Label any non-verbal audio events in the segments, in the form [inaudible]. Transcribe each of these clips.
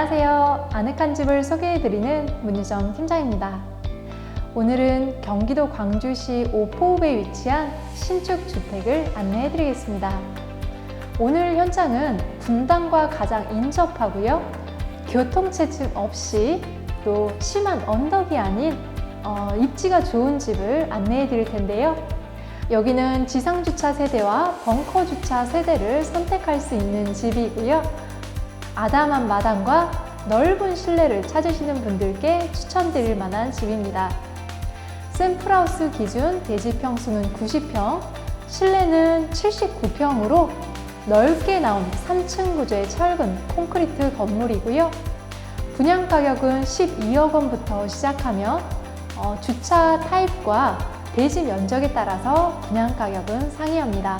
안녕하세요. 아늑한 집을 소개해드리는 문유정 팀장입니다. 오늘은 경기도 광주시 오포읍에 위치한 신축 주택을 안내해드리겠습니다. 오늘 현장은 분당과 가장 인접하고요. 교통체증 없이 또 심한 언덕이 아닌 어, 입지가 좋은 집을 안내해 드릴 텐데요. 여기는 지상주차 세대와 벙커 주차 세대를 선택할 수 있는 집이고요. 아담한 마당과 넓은 실내를 찾으시는 분들께 추천드릴 만한 집입니다. 샘플하우스 기준 대지 평수는 90평, 실내는 79평으로 넓게 나온 3층 구조의 철근 콘크리트 건물이고요. 분양 가격은 12억 원부터 시작하며 어, 주차 타입과 대지 면적에 따라서 분양 가격은 상이합니다.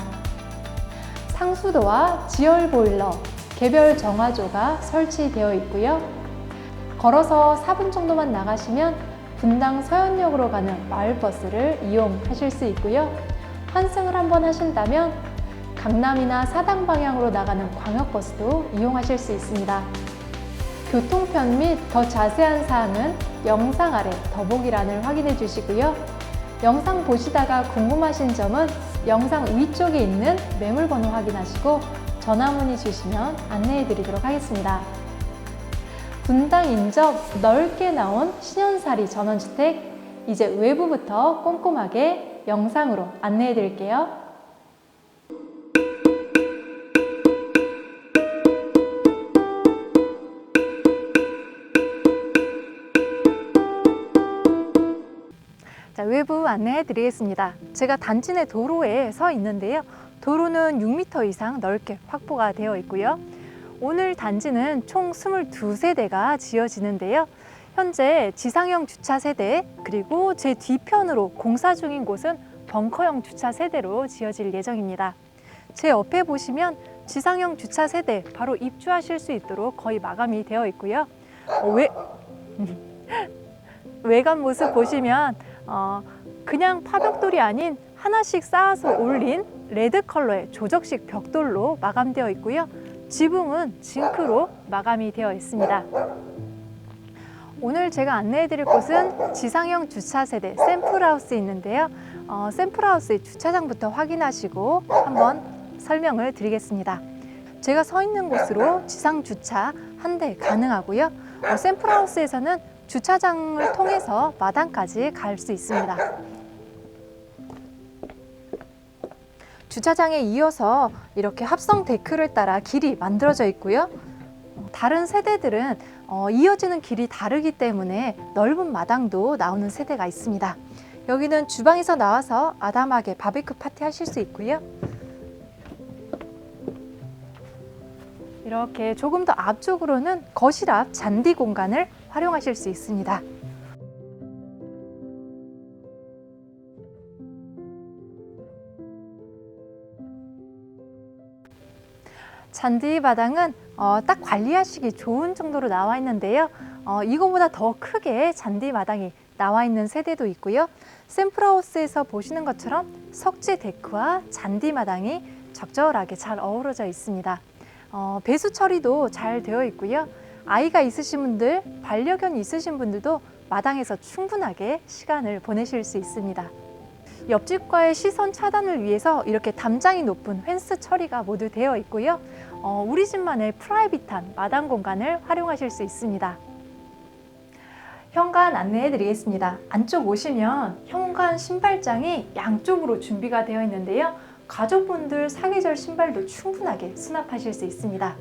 상수도와 지열 보일러, 개별 정화조가 설치되어 있고요. 걸어서 4분 정도만 나가시면 분당 서현역으로 가는 마을버스를 이용하실 수 있고요. 환승을 한번 하신다면 강남이나 사당 방향으로 나가는 광역버스도 이용하실 수 있습니다. 교통편 및 더 자세한 사항은 영상 아래 더보기란을 확인해 주시고요. 영상 보시다가 궁금하신 점은 영상 위쪽에 있는 매물번호 확인하시고 전화 문의 주시면 안내해 드리도록 하겠습니다. 분당 인접 넓게 나온 신현사리 전원주택 이제 외부부터 꼼꼼하게 영상으로 안내해 드릴게요. 자, 외부 안내해 드리겠습니다. 제가 단지 내 도로에 서 있는데요. 도로는 6m 이상 넓게 확보가 되어 있고요. 오늘 단지는 총 22세대가 지어지는데요. 현재 지상형 주차 세대 그리고 제 뒤편으로 공사 중인 곳은 벙커형 주차 세대로 지어질 예정입니다. 제 옆에 보시면 지상형 주차 세대 바로 입주하실 수 있도록 거의 마감이 되어 있고요. 어, 외... [laughs] 외관 모습 보시면 어, 그냥 파벽돌이 아닌 하나씩 쌓아서 올린 레드 컬러의 조적식 벽돌로 마감되어 있고요. 지붕은 징크로 마감이 되어 있습니다. 오늘 제가 안내해 드릴 곳은 지상형 주차 세대 샘플하우스에 있는데요. 어, 샘플하우스의 주차장부터 확인하시고 한번 설명을 드리겠습니다. 제가 서 있는 곳으로 지상 주차 한 대 가능하고요. 어, 샘플하우스에서는 주차장을 통해서 마당까지 갈 수 있습니다. 주차장에 이어서 이렇게 합성 데크를 따라 길이 만들어져 있고요. 다른 세대들은 어, 이어지는 길이 다르기 때문에 넓은 마당도 나오는 세대가 있습니다. 여기는 주방에서 나와서 아담하게 바비큐 파티 하실 수 있고요. 이렇게 조금 더 앞쪽으로는 거실 앞 잔디 공간을 활용하실 수 있습니다. 잔디 마당은 어, 딱 관리하시기 좋은 정도로 나와 있는데요. 어, 이거보다 더 크게 잔디 마당이 나와 있는 세대도 있고요. 샘플하우스에서 보시는 것처럼 석재 데크와 잔디 마당이 적절하게 잘 어우러져 있습니다. 어, 배수 처리도 잘 되어 있고요. 아이가 있으신 분들, 반려견이 있으신 분들도 마당에서 충분하게 시간을 보내실 수 있습니다. 옆집과의 시선 차단을 위해서 이렇게 담장이 높은 펜스 처리가 모두 되어 있고요. 어, 우리 집만의 프라이빗한 마당 공간을 활용하실 수 있습니다. 현관 안내해 드리겠습니다. 안쪽 오시면 현관 신발장이 양쪽으로 준비가 되어 있는데요. 가족분들 사계절 신발도 충분하게 수납하실 수 있습니다.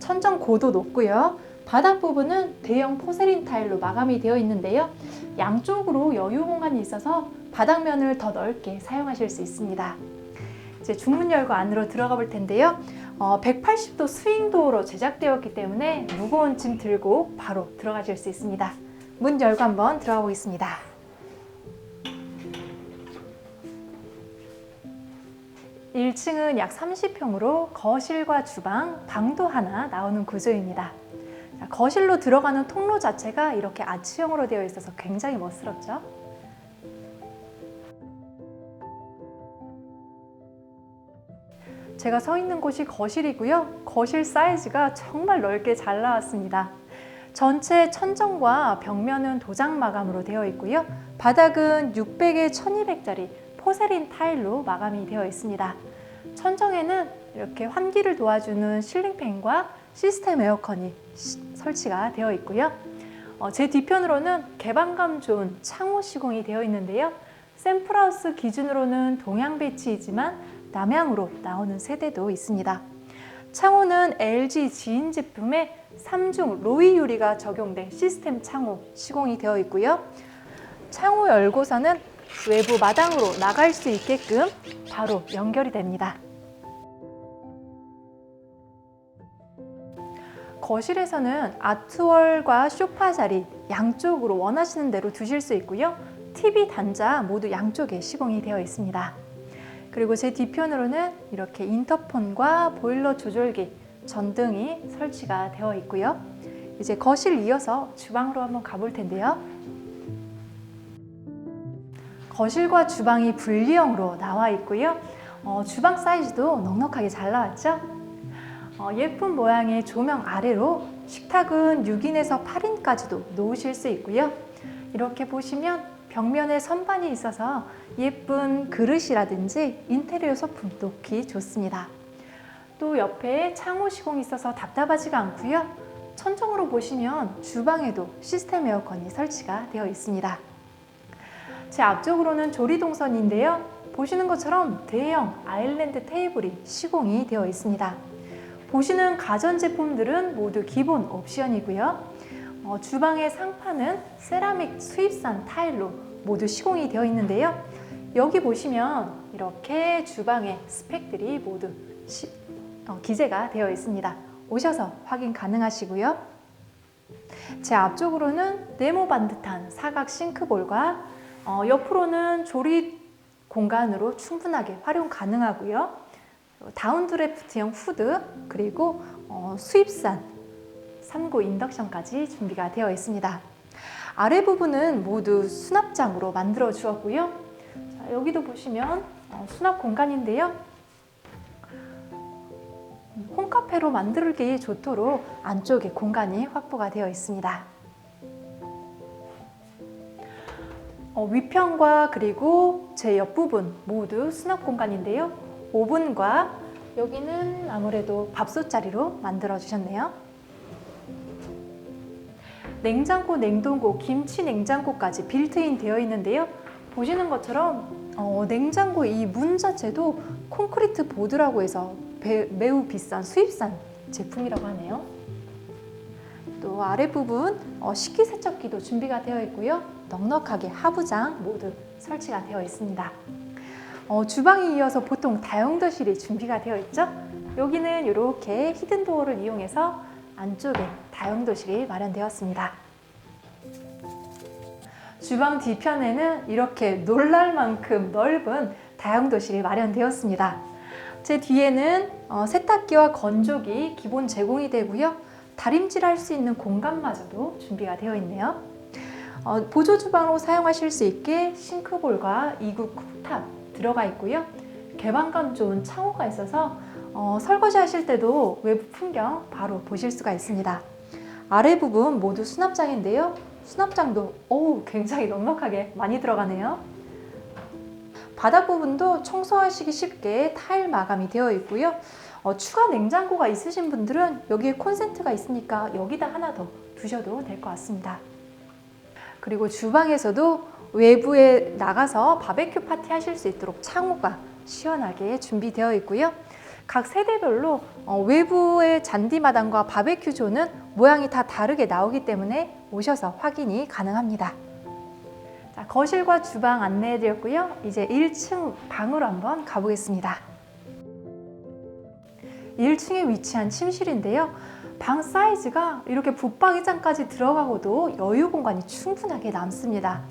천정 고도 높고요. 바닥 부분은 대형 포세린 타일로 마감이 되어 있는데요. 양쪽으로 여유 공간이 있어서 바닥면을 더 넓게 사용하실 수 있습니다. 이제 중문 열고 안으로 들어가 볼 텐데요. 어, 180도 스윙 도어로 제작되었기 때문에 무거운 짐 들고 바로 들어가실 수 있습니다. 문 열고 한번 들어가 보겠습니다. 1층은약 30평으로 거실과 주방, 방도 하나 나오는 구조입니다. 거실로 들어가는 통로 자체가 이렇게 아치형으로 되어 있어서 굉장히 멋스럽죠? 제가 서 있는 곳이 거실이고요. 거실 사이즈가 정말 넓게 잘 나왔습니다. 전체 천정과 벽면은 도장 마감으로 되어 있고요. 바닥은 600에 1200짜리 포세린 타일로 마감이 되어 있습니다. 천정에는 이렇게 환기를 도와주는 실링팬과 시스템 에어컨이 시- 설치가 되어 있고요. 어, 제 뒤편으로는 개방감 좋은 창호 시공이 되어 있는데요. 샘플하우스 기준으로는 동양 배치이지만 남향으로 나오는 세대도 있습니다. 창호는 LG 지인 제품의 3중 로이 유리가 적용된 시스템 창호 시공이 되어 있고요. 창호 열고서는 외부 마당으로 나갈 수 있게끔 바로 연결이 됩니다. 거실에서는 아트월과 소파 자리 양쪽으로 원하시는 대로 두실 수 있고요. TV 단자 모두 양쪽에 시공이 되어 있습니다. 그리고 제 뒤편으로는 이렇게 인터폰과 보일러 조절기, 전등이 설치가 되어 있고요. 이제 거실 이어서 주방으로 한번 가볼 텐데요. 거실과 주방이 분리형으로 나와 있고요. 어, 주방 사이즈도 넉넉하게 잘 나왔죠? 어, 예쁜 모양의 조명 아래로 식탁은 6인에서 8인까지도 놓으실 수 있고요. 이렇게 보시면 벽면에 선반이 있어서 예쁜 그릇이라든지 인테리어 소품 놓기 좋습니다. 또 옆에 창호 시공이 있어서 답답하지가 않고요. 천정으로 보시면 주방에도 시스템 에어컨이 설치가 되어 있습니다. 제 앞쪽으로는 조리 동선인데요. 보시는 것처럼 대형 아일랜드 테이블이 시공이 되어 있습니다. 보시는 가전 제품들은 모두 기본 옵션이고요. 어, 주방의 상판은 세라믹 수입산 타일로 모두 시공이 되어 있는데요. 여기 보시면 이렇게 주방의 스펙들이 모두 시- 어, 기재가 되어 있습니다. 오셔서 확인 가능하시고요. 제 앞쪽으로는 네모 반 듯한 사각 싱크볼과 어, 옆으로는 조리 공간으로 충분하게 활용 가능하고요. 다운드래프트형 후드 그리고 어, 수입산 3구 인덕션까지 준비가 되어 있습니다. 아래 부분은 모두 수납장으로 만들어 주었고요. 자, 여기도 보시면 어, 수납 공간인데요. 홈카페로 만들기 좋도록 안쪽에 공간이 확보가 되어 있습니다. 어, 위편과 그리고 제 옆부분 모두 수납 공간인데요. 오븐과 여기는 아무래도 밥솥 자리로 만들어 주셨네요. 냉장고, 냉동고, 김치 냉장고까지 빌트인 되어 있는데요. 보시는 것처럼 어, 냉장고 이 문 자체도 콘크리트 보드라고 해서 배- 매우 비싼 수입산 제품이라고 하네요. 또 아래 부분 어, 식기세척기도 준비가 되어 있고요. 넉넉하게 하부장 모두 설치가 되어 있습니다. 어, 주방에 이어서 보통 다용도실이 준비가 되어 있죠. 여기는 이렇게 히든 도어를 이용해서 안쪽에 다용도실이 마련되었습니다. 주방 뒤편에는 이렇게 놀랄 만큼 넓은 다용도실이 마련되었습니다. 제 뒤에는 어, 세탁기와 건조기 기본 제공이 되고요. 다림질 할 수 있는 공간마저도 준비가 되어 있네요. 어, 보조 주방으로 사용하실 수 있게 싱크볼과 이구 쿡탑 들어가 있고요. 개방감 좋은 창호가 있어서 어, 설거지 하실 때도 외부 풍경 바로 보실 수가 있습니다. 아래 부분 모두 수납장인데요. 수납장도 오 굉장히 넉넉하게 많이 들어가네요. 바닥 부분도 청소하시기 쉽게 타일 마감이 되어 있고요. 어, 추가 냉장고가 있으신 분들은 여기에 콘센트가 있으니까 여기다 하나 더 두셔도 될 것 같습니다. 그리고 주방에서도 외부에 나가서 바베큐 파티 하실 수 있도록 창호가 시원하게 준비되어 있고요. 각 세대별로 어, 외부의 잔디마당과 바베큐 존은 모양이 다 다르게 나오기 때문에 오셔서 확인이 가능합니다. 자, 거실과 주방 안내해 드렸고요. 이제 1층 방으로 한번 가보겠습니다. 1층에 위치한 침실인데요. 방 사이즈가 이렇게 붙박이장까지 들어가고도 여유 공간이 충분하게 남습니다.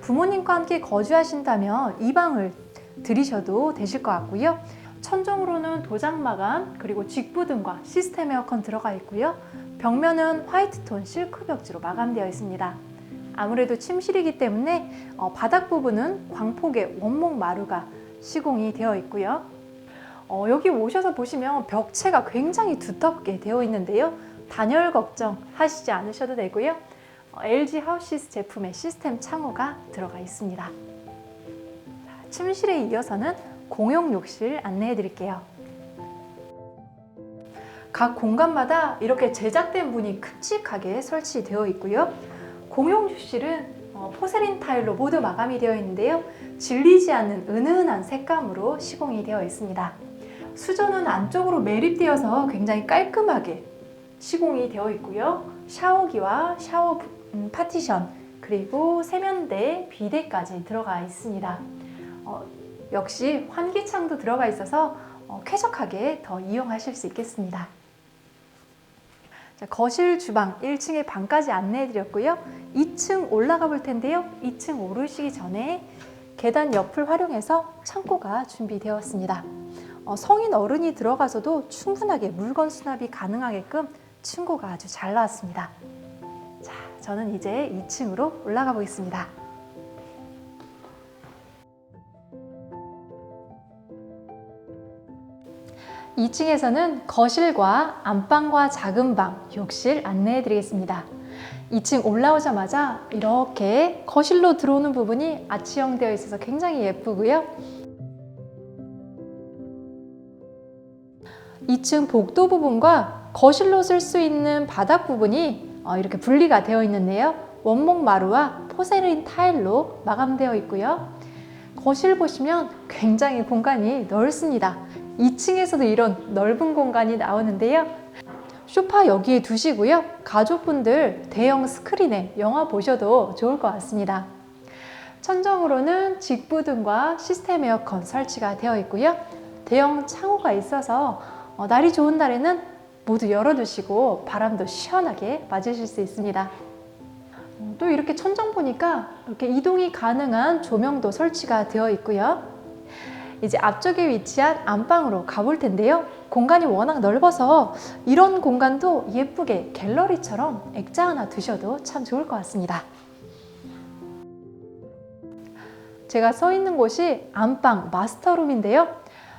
부모님과 함께 거주하신다면 이 방을 들이셔도 되실 것 같고요. 천정으로는 도장 마감 그리고 직부 등과 시스템 에어컨 들어가 있고요. 벽면은 화이트톤 실크 벽지로 마감되어 있습니다. 아무래도 침실이기 때문에 어, 바닥 부분은 광폭의 원목 마루가 시공이 되어 있고요. 어, 여기 오셔서 보시면 벽체가 굉장히 두텁게 되어 있는데요. 단열 걱정 하시지 않으셔도 되고요. 어, LG 하우시스 제품의 시스템 창호가 들어가 있습니다. 자, 침실에 이어서는 공용 욕실 안내해 드릴게요. 각 공간마다 이렇게 제작된 문이 큼직하게 설치되어 있고요. 공용 욕실은 어, 포세린 타일로 모두 마감이 되어 있는데요. 질리지 않는 은은한 색감으로 시공이 되어 있습니다. 수전은 안쪽으로 매립되어서 굉장히 깔끔하게 시공이 되어 있고요. 샤워기와 샤워 부- 음, 파티션 그리고 세면대, 비데까지 들어가 있습니다. 어, 역시 환기창도 들어가 있어서 어, 쾌적하게 더 이용하실 수 있겠습니다. 자, 거실, 주방 1층에 방까지 안내해 드렸고요. 2층 올라가 볼 텐데요. 2층 오르시기 전에 계단 옆을 활용해서 창고가 준비되었습니다. 어, 성인 어른이 들어가서도 충분하게 물건 수납이 가능하게끔 층고가 아주 잘 나왔습니다. 자, 저는 이제 2층으로 올라가 보겠습니다. 2층에서는 거실과 안방과 작은 방, 욕실 안내해 드리겠습니다. 2층 올라오자마자 이렇게 거실로 들어오는 부분이 아치형 되어 있어서 굉장히 예쁘고요. 2층 복도 부분과 거실로 쓸 수 있는 바닥 부분이 어, 이렇게 분리가 되어 있는데요. 원목 마루와 포세린 타일로 마감되어 있고요. 거실 보시면 굉장히 공간이 넓습니다. 2층에서도 이런 넓은 공간이 나오는데요. 소파 여기에 두시고요. 가족분들 대형 스크린에 영화 보셔도 좋을 것 같습니다. 천정으로는 직부등과 시스템 에어컨 설치가 되어 있고요. 대형 창호가 있어서 어, 날이 좋은 날에는 모두 열어두시고 바람도 시원하게 맞으실 수 있습니다. 어, 또 이렇게 천정 보니까 이렇게 이동이 가능한 조명도 설치가 되어 있고요. 이제 앞쪽에 위치한 안방으로 가볼 텐데요. 공간이 워낙 넓어서 이런 공간도 예쁘게 갤러리처럼 액자 하나 두셔도 참 좋을 것 같습니다. 제가 서 있는 곳이 안방 마스터룸인데요.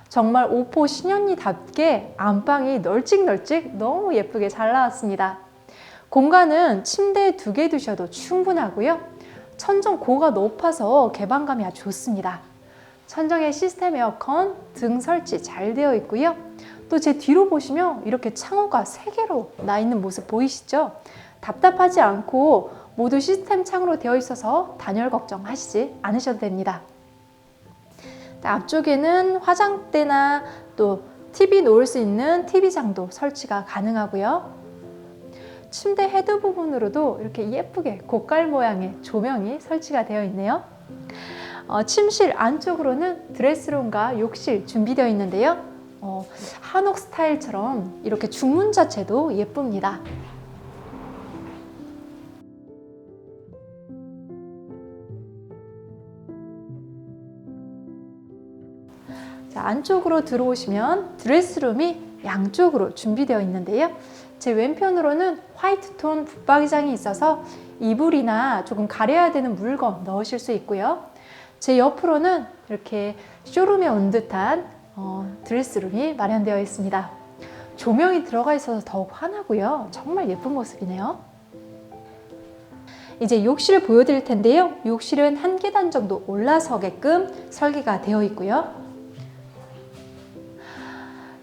정말 오포 신현이답게 안방이 널찍널찍 너무 예쁘게 잘 나왔습니다. 공간은 침대 두 개 두셔도 충분하고요. 천정 고가 높아서 개방감이 아주 좋습니다. 천정에 시스템 에어컨 등 설치 잘 되어 있고요. 또 제 뒤로 보시면 이렇게 창호가 3개로 나 있는 모습 보이시죠? 답답하지 않고 모두 시스템 창으로 되어 있어서 단열 걱정하시지 않으셔도 됩니다. 앞쪽에는 화장대나 또 TV 놓을 수 있는 TV장도 설치가 가능하고요. 침대 헤드 부분으로도 이렇게 예쁘게 고깔 모양의 조명이 설치가 되어 있네요. 어, 침실 안쪽으로는 드레스룸과 욕실 준비되어 있는데요. 어, 한옥 스타일처럼 이렇게 중문 자체도 예쁩니다. 자, 안쪽으로 들어오시면 드레스룸이 양쪽으로 준비되어 있는데요. 제 왼편으로는 화이트 톤 붙박이장이 있어서 이불이나 조금 가려야 되는 물건 넣으실 수 있고요. 제 옆으로는 이렇게 쇼룸에 온 듯한 어, 드레스룸이 마련되어 있습니다. 조명이 들어가 있어서 더욱 환하고요. 정말 예쁜 모습이네요. 이제 욕실 보여드릴 텐데요. 욕실은 한 계단 정도 올라서게끔 설계가 되어 있고요.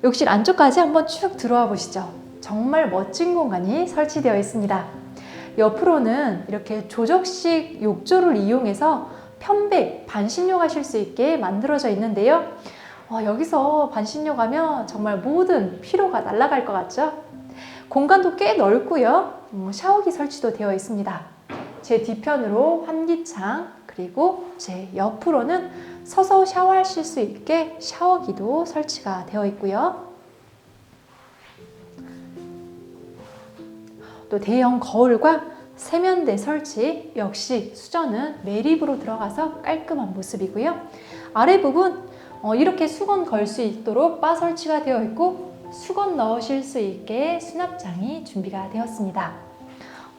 욕실 안쪽까지 한번 쭉 들어와 보시죠. 정말 멋진 공간이 설치되어 있습니다. 옆으로는 이렇게 조적식 욕조를 이용해서 편백, 반신욕 하실 수 있게 만들어져 있는데요. 와, 여기서 반신욕 하면 정말 모든 피로가 날아갈 것 같죠? 공간도 꽤 넓고요. 음, 샤워기 설치도 되어 있습니다. 제 뒤편으로 환기창, 그리고 제 옆으로는 서서 샤워하실 수 있게 샤워기도 설치가 되어 있고요. 또 대형 거울과 세면대 설치 역시 수전은 매립으로 들어가서 깔끔한 모습이고요. 아래 부분 어, 이렇게 수건 걸 수 있도록 바 설치가 되어 있고 수건 넣으실 수 있게 수납장이 준비가 되었습니다.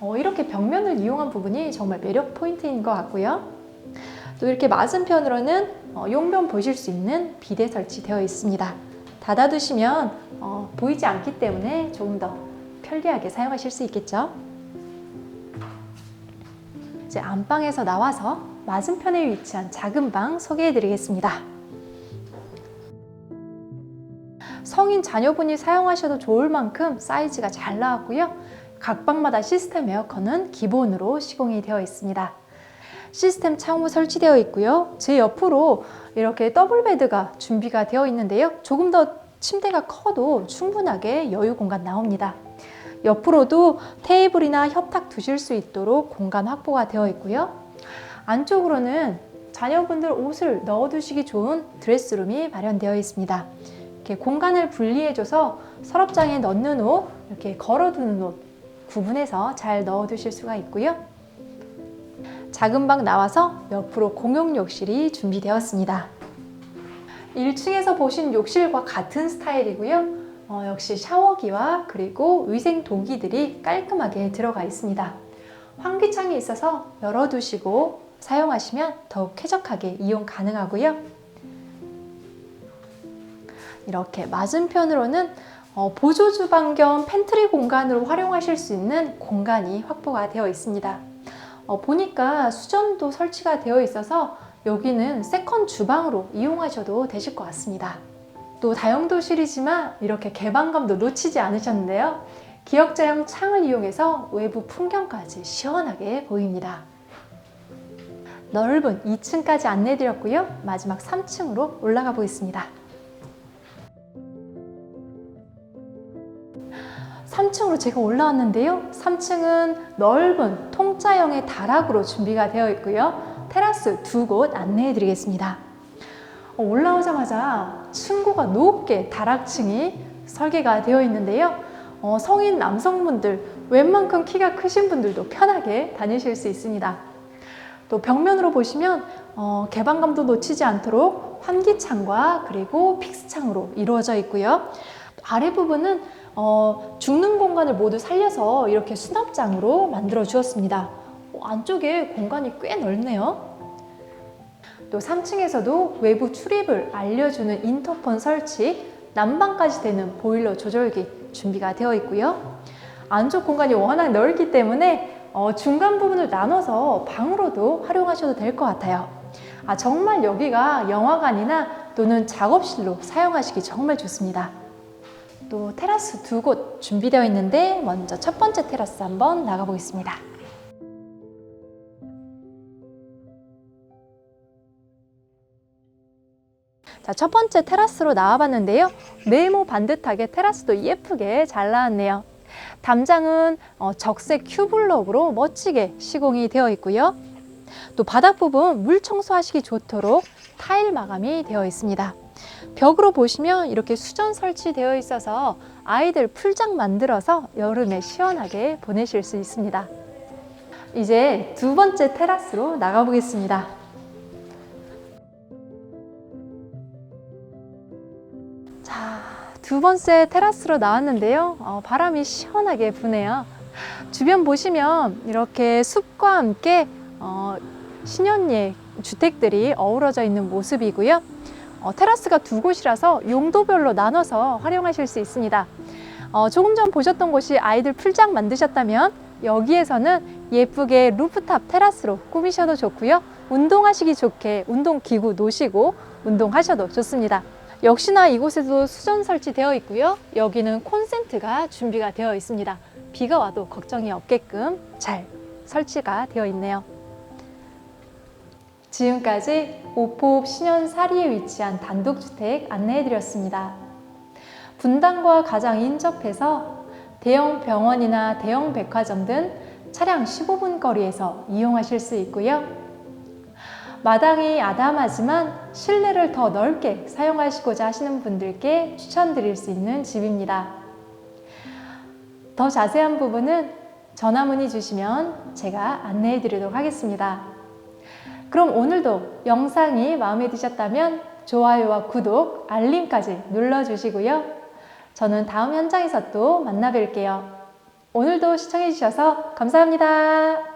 어, 이렇게 벽면을 이용한 부분이 정말 매력 포인트인 것 같고요. 또 이렇게 맞은편으로는 어, 용변 보실 수 있는 비대 설치되어 있습니다. 닫아두시면 어, 보이지 않기 때문에 조금 더 편리하게 사용하실 수 있겠죠. 이제 안방에서 나와서 맞은편에 위치한 작은 방 소개해 드리겠습니다. 성인 자녀분이 사용하셔도 좋을 만큼 사이즈가 잘 나왔고요. 각 방마다 시스템 에어컨은 기본으로 시공이 되어 있습니다. 시스템 창호 설치되어 있고요. 제 옆으로 이렇게 더블 베드가 준비가 되어 있는데요. 조금 더 침대가 커도 충분하게 여유 공간 나옵니다. 옆으로도 테이블이나 협탁 두실 수 있도록 공간 확보가 되어 있고요. 안쪽으로는 자녀분들 옷을 넣어두시기 좋은 드레스룸이 마련되어 있습니다. 이렇게 공간을 분리해줘서 서랍장에 넣는 옷, 이렇게 걸어두는 옷 구분해서 잘 넣어두실 수가 있고요. 작은 방 나와서 옆으로 공용 욕실이 준비되었습니다. 1층에서 보신 욕실과 같은 스타일이고요. 어, 역시 샤워기와 그리고 위생 도기들이 깔끔하게 들어가 있습니다. 환기창이 있어서 열어두시고 사용하시면 더욱 쾌적하게 이용 가능하고요. 이렇게 맞은편으로는 어, 보조 주방 겸 팬트리 공간으로 활용하실 수 있는 공간이 확보가 되어 있습니다. 어, 보니까 수전도 설치가 되어 있어서 여기는 세컨 주방으로 이용하셔도 되실 것 같습니다. 또 다용도 실이지만 이렇게 개방감도 놓치지 않으셨는데요. 기역자형 창을 이용해서 외부 풍경까지 시원하게 보입니다. 넓은 2층까지 안내드렸고요. 마지막 3층으로 올라가 보겠습니다. 3층으로 제가 올라왔는데요. 3층은 넓은 통짜형의 다락으로 준비가 되어 있고요. 테라스 두 곳 안내해 드리겠습니다. 어, 올라오자마자 층고가 높게 다락층이 설계가 되어 있는데요. 어, 성인 남성분들, 웬만큼 키가 크신 분들도 편하게 다니실 수 있습니다. 또 벽면으로 보시면 어, 개방감도 놓치지 않도록 환기창과 그리고 픽스창으로 이루어져 있고요. 아래 부분은 어, 죽는 공간을 모두 살려서 이렇게 수납장으로 만들어 주었습니다. 어, 안쪽에 공간이 꽤 넓네요. 또 3층에서도 외부 출입을 알려주는 인터폰 설치, 난방까지 되는 보일러 조절기 준비가 되어 있고요. 안쪽 공간이 워낙 넓기 때문에 어, 중간 부분을 나눠서 방으로도 활용하셔도 될 것 같아요. 아, 정말 여기가 영화관이나 또는 작업실로 사용하시기 정말 좋습니다. 또 테라스 두 곳 준비되어 있는데 먼저 첫 번째 테라스 한번 나가 보겠습니다. 자, 첫 번째 테라스로 나와봤는데요. 네모 반듯하게 테라스도 예쁘게 잘 나왔네요. 담장은 어, 적색 큐블럭으로 멋지게 시공이 되어 있고요. 또 바닥 부분 물 청소하시기 좋도록 타일 마감이 되어 있습니다. 벽으로 보시면 이렇게 수전 설치되어 있어서 아이들 풀장 만들어서 여름에 시원하게 보내실 수 있습니다. 이제 두 번째 테라스로 나가보겠습니다. 두 번째 테라스로 나왔는데요. 어, 바람이 시원하게 부네요. 주변 보시면 이렇게 숲과 함께 어, 신현예 주택들이 어우러져 있는 모습이고요. 어, 테라스가 두 곳이라서 용도별로 나눠서 활용하실 수 있습니다. 어, 조금 전 보셨던 곳이 아이들 풀장 만드셨다면 여기에서는 예쁘게 루프탑 테라스로 꾸미셔도 좋고요. 운동하시기 좋게 운동기구 놓으시고 운동하셔도 좋습니다. 역시나 이곳에도 수전 설치되어 있고요. 여기는 콘센트가 준비가 되어 있습니다. 비가 와도 걱정이 없게끔 잘 설치가 되어 있네요. 지금까지 오포읍 신현 사리에 위치한 단독주택 안내해드렸습니다. 분당과 가장 인접해서 대형 병원이나 대형 백화점 등 차량 15분 거리에서 이용하실 수 있고요. 마당이 아담하지만 실내를 더 넓게 사용하시고자 하시는 분들께 추천드릴 수 있는 집입니다. 더 자세한 부분은 전화 문의 주시면 제가 안내해 드리도록 하겠습니다. 그럼 오늘도 영상이 마음에 드셨다면 좋아요와 구독, 알림까지 눌러주시고요. 저는 다음 현장에서 또 만나 뵐게요. 오늘도 시청해주셔서 감사합니다.